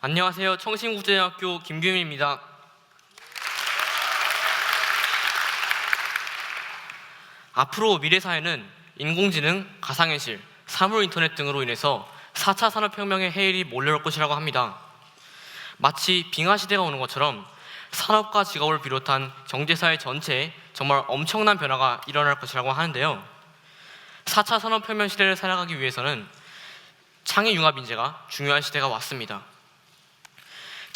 안녕하세요. 청신국제대학교 김규민입니다. 앞으로 미래 사회는 인공지능, 가상현실, 사물 인터넷 등으로 인해서 4차 산업혁명의 해일이 몰려올 것이라고 합니다. 마치 빙하 시대가 오는 것처럼 산업과 직업을 비롯한 경제사회 전체에 정말 엄청난 변화가 일어날 것이라고 하는데요. 4차 산업혁명 시대를 살아가기 위해서는 창의 융합 인재가 중요한 시대가 왔습니다.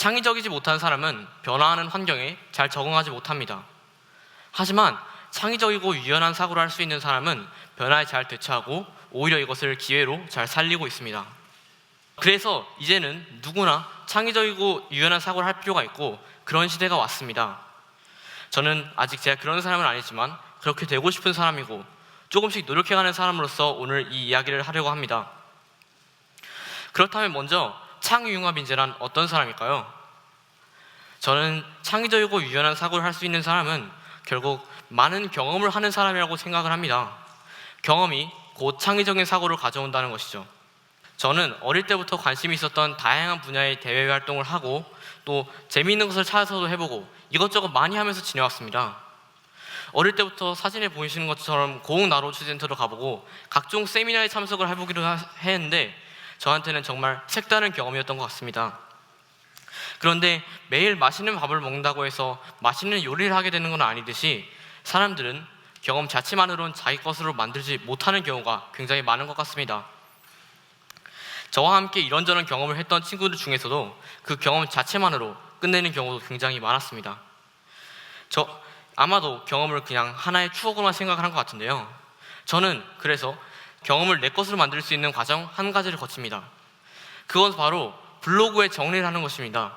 창의적이지 못한 사람은 변화하는 환경에 잘 적응하지 못합니다. 하지만 창의적이고 유연한 사고를 할 수 있는 사람은 변화에 잘 대처하고 오히려 이것을 기회로 잘 살리고 있습니다. 그래서 이제는 누구나 창의적이고 유연한 사고를 할 필요가 있고 그런 시대가 왔습니다. 저는 아직 제가 그런 사람은 아니지만 그렇게 되고 싶은 사람이고 조금씩 노력해가는 사람으로서 오늘 이 이야기를 하려고 합니다. 그렇다면 먼저 창의융합 인재란 어떤 사람일까요? 저는 창의적이고 유연한 사고를 할 수 있는 사람은 결국 많은 경험을 하는 사람이라고 생각을 합니다. 경험이 곧 창의적인 사고를 가져온다는 것이죠. 저는 어릴 때부터 관심이 있었던 다양한 분야의 대외 활동을 하고 또 재미있는 것을 찾아서도 해보고 이것저것 많이 하면서 지내왔습니다. 어릴 때부터 사진에 보이시는 것처럼 고흥 나로치 센터로 가보고 각종 세미나에 참석을 해보기로 하- 했는데 저한테는 정말 색다른 경험이었던 것 같습니다. 그런데 매일 맛있는 밥을 먹는다고 해서 맛있는 요리를 하게 되는 건 아니듯이 사람들은 경험 자체만으로는 자기 것으로 만들지 못하는 경우가 굉장히 많은 것 같습니다. 저와 함께 이런저런 경험을 했던 친구들 중에서도 그 경험 자체만으로 끝내는 경우도 굉장히 많았습니다. 저 아마도 경험을 그냥 하나의 추억으로만 생각을 한 것 같은데요. 저는 그래서 경험을 내 것으로 만들 수 있는 과정 한 가지를 거칩니다. 그건 바로 블로그에 정리를 하는 것입니다.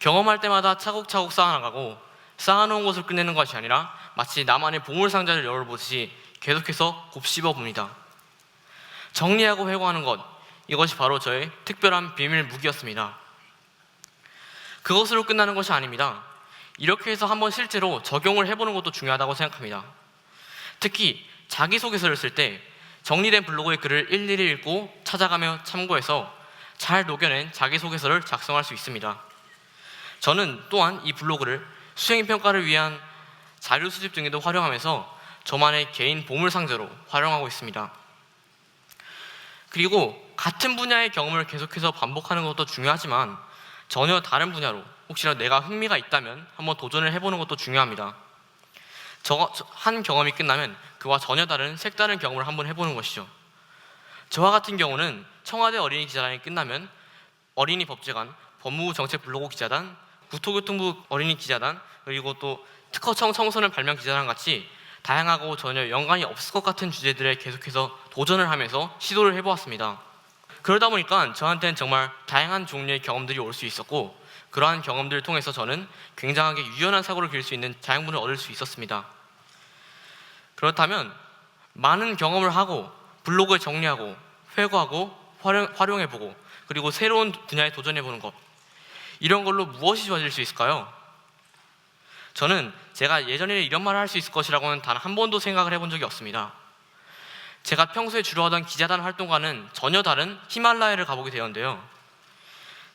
경험할 때마다 차곡차곡 쌓아나가고 쌓아놓은 것을 끝내는 것이 아니라 마치 나만의 보물상자를 열어보듯이 계속해서 곱씹어 봅니다. 정리하고 회고하는 것 이것이 바로 저의 특별한 비밀 무기였습니다. 그것으로 끝나는 것이 아닙니다. 이렇게 해서 한번 실제로 적용을 해보는 것도 중요하다고 생각합니다. 특히 자기소개서를 쓸 때 정리된 블로그의 글을 일일이 읽고 찾아가며 참고해서 잘 녹여낸 자기소개서를 작성할 수 있습니다. 저는 또한 이 블로그를 수행 평가를 위한 자료 수집 등에도 활용하면서 저만의 개인 보물 상자로 활용하고 있습니다. 그리고 같은 분야의 경험을 계속해서 반복하는 것도 중요하지만 전혀 다른 분야로 혹시나 내가 흥미가 있다면 한번 도전을 해보는 것도 중요합니다. 저 한 경험이 끝나면 그와 전혀 다른 색다른 경험을 한번 해보는 것이죠. 저와 같은 경우는 청와대 어린이 기자단이 끝나면 어린이 법제관, 법무부 정책 블로그 기자단, 국토교통부 어린이 기자단, 그리고 또 특허청 청소년 발명 기자단 같이 다양하고 전혀 연관이 없을 것 같은 주제들에 계속해서 도전을 하면서 시도를 해보았습니다. 그러다 보니까 저한테는 정말 다양한 종류의 경험들이 올 수 있었고 그러한 경험들을 통해서 저는 굉장하게 유연한 사고를 기를 수 있는 자양분을 얻을 수 있었습니다. 그렇다면 많은 경험을 하고 블로그에 정리하고 회고하고 활용, 활용 해보고 그리고 새로운 분야에 도전해보는 것 이런 걸로 무엇이 좋아질 수 있을까요? 저는 제가 예전에 이런 말을 할 수 있을 것이라고는 단 한 번도 생각을 해본 적이 없습니다. 제가 평소에 주로 하던 기자단 활동과는 전혀 다른 히말라야를 가보게 되었는데요.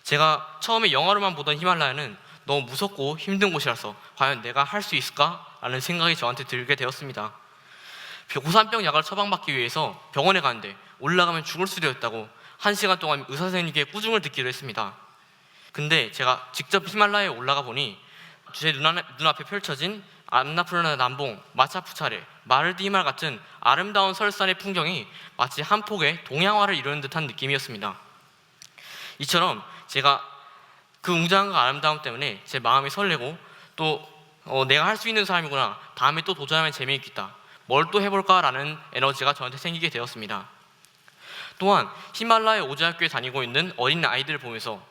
제가 처음에 영화로만 보던 히말라야는 너무 무섭고 힘든 곳이라서 과연 내가 할 수 있을까 라는 생각이 저한테 들게 되었습니다. 고산병 약을 처방받기 위해서 병원에 가는데 올라가면 죽을 수도 있다고 한 시간 동안 의사 선생님께 꾸중을 듣기로 했습니다. 근데 제가 직접 히말라야에 올라가 보니 제 눈, 눈앞에 펼쳐진 안나푸르나 남봉, 마차푸차레, 마르디말 같은 아름다운 설산의 풍경이 마치 한 폭의 동양화를 이루는 듯한 느낌이었습니다. 이처럼 제가 그 웅장함과 아름다움 때문에 제 마음이 설레고 또 어, 내가 할 수 있는 사람이구나 다음에 또 도전하면 재미있겠다 뭘 또 해볼까라는 에너지가 저한테 생기게 되었습니다. 또한 히말라야 오즈학교에 다니고 있는 어린 아이들을 보면서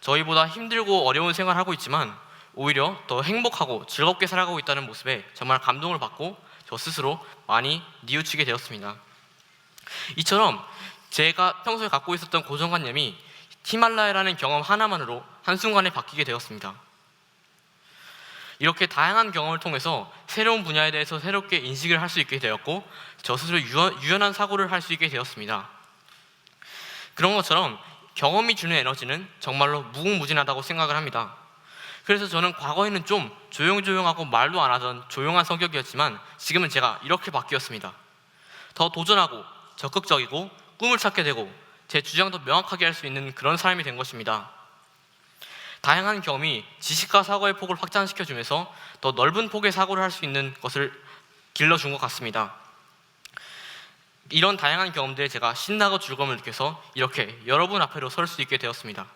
저희보다 힘들고 어려운 생활을 하고 있지만 오히려 더 행복하고 즐겁게 살아가고 있다는 모습에 정말 감동을 받고 저 스스로 많이 뉘우치게 되었습니다. 이처럼 제가 평소에 갖고 있었던 고정관념이 히말라야라는 경험 하나만으로 한순간에 바뀌게 되었습니다. 이렇게 다양한 경험을 통해서 새로운 분야에 대해서 새롭게 인식을 할 수 있게 되었고 저 스스로 유연, 유연 한 사고를 할 수 있게 되었습니다. 그런 것처럼 경험이 주는 에너지는 정말로 무궁무진하다고 생각을 합니다. 그래서 저는 과거에는 좀 조용조용하고 말도 안 하던 조용한 성격이었지만 지금은 제가 이렇게 바뀌었습니다. 더 도전하고 적극적이고 꿈을 찾게 되고 제 주장도 명확하게 할 수 있는 그런 사람이 된 것입니다. 다양한 경험이 지식과 사고의 폭을 확장시켜 주면서 더 넓은 폭의 사고를 할 수 있는 것을 길러준 것 같습니다. 이런 다양한 경험들에 제가 신나고 즐거움을 느껴서 이렇게 여러분 앞에로 설 수 있게 되었습니다.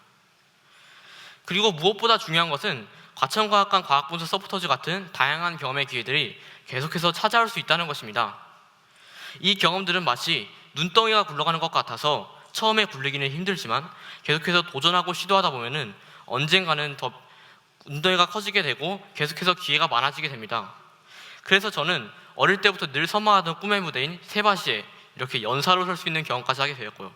그리고 무엇보다 중요한 것은 과천과학관 과학분석 서포터즈 같은 다양한 경험의 기회들이 계속해서 찾아올 수 있다는 것입니다. 이 경험들은 마치 눈덩이가 굴러가는 것 같아서 처음에 굴리기는 힘들지만 계속해서 도전하고 시도하다 보면은 언젠가는 더 눈덩이가 커지게 되고 계속해서 기회가 많아지게 됩니다. 그래서 저는 어릴 때부터 늘 선망하던 꿈의 무대인 세바시에 이렇게 연사로 설 수 있는 경험까지 하게 되었고요.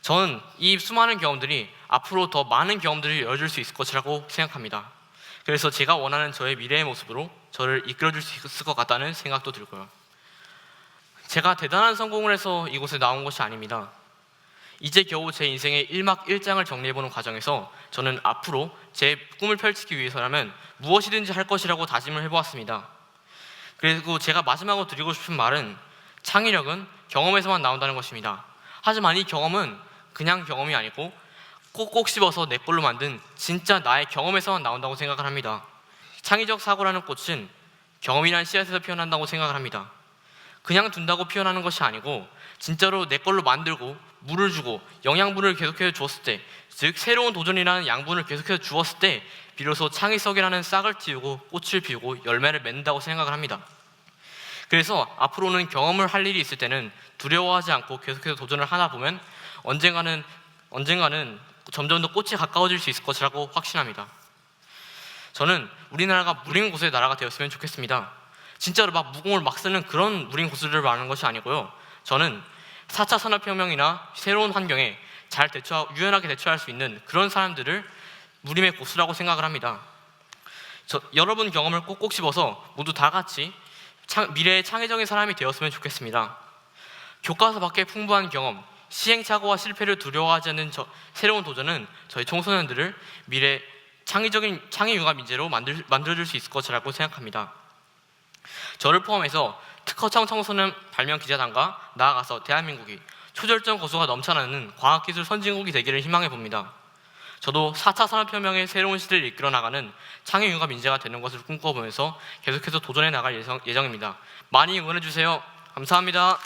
저는 이 수많은 경험들이 앞으로 더 많은 경험들을 열어줄 수 있을 것이라고 생각합니다. 그래서 제가 원하는 저의 미래의 모습으로 저를 이끌어줄 수 있을 것 같다는 생각도 들고요. 제가 대단한 성공을 해서 이곳에 나온 것이 아닙니다. 이제 겨우 제 인생의 1막 1장을 정리해보는 과정에서 저는 앞으로 제 꿈을 펼치기 위해서라면 무엇이든지 할 것이라고 다짐을 해보았습니다. 그리고 제가 마지막으로 드리고 싶은 말은 창의력은 경험에서만 나온다는 것입니다. 하지만 이 경험은 그냥 경험이 아니고 꼭꼭 씹어서 내 걸로 만든 진짜 나의 경험에서만 나온다고 생각을 합니다. 창의적 사고라는 꽃은 경험이란 씨앗에서 피어난다고 생각을 합니다. 그냥 둔다고 피어나는 것이 아니고 진짜로 내 걸로 만들고 물을 주고 영양분을 계속해서 주었을 때, 즉 새로운 도전이라는 양분을 계속해서 주었을 때 비로소 창의성이라는 싹을 틔우고 꽃을 피우고 열매를 맺는다고 생각을 합니다. 그래서 앞으로는 경험을 할 일이 있을 때는 두려워하지 않고 계속해서 도전을 하다 보면 언젠가는 언젠가는 점점 더 꽃이 가까워질 수 있을 것이라고 확신합니다. 저는 우리나라가 무린 고수의 나라가 되었으면 좋겠습니다. 진짜로 막 무공을 막 쓰는 그런 무린 고수들을 말하는 것이 아니고요. 저는 4차 산업혁명이나 새로운 환경에 잘 대처, 유연하게 대처할 수 있는 그런 사람들을 무림의 고수라고 생각을 합니다. 저, 여러분 경험을 꼭꼭 씹어서 모두 다 같이 창- 미래의 창의적인 사람이 되었으면 좋겠습니다. 교과서 밖의 풍부한 경험, 시행착오와 실패를 두려워하지 않는 저- 새로운 도전은 저희 청소년들을 미래 창의적인 창의 융합 인재로 만들, 만들어줄 수 있을 것이라고 생각합니다. 저를 포함해서 특허청 청소년 발명 기자단과 나아가서 대한민국이 초절정 고수가 넘쳐나는 과학기술 선진국이 되기를 희망해 봅니다. 저도 4차 산업혁명의 새로운 시대를 이끌어 나가는 창의 융합 인재가 되는 것을 꿈꿔보면서 계속해서 도전해 나갈 예정, 예정입니다. 많이 응원해 주세요. 감사합니다.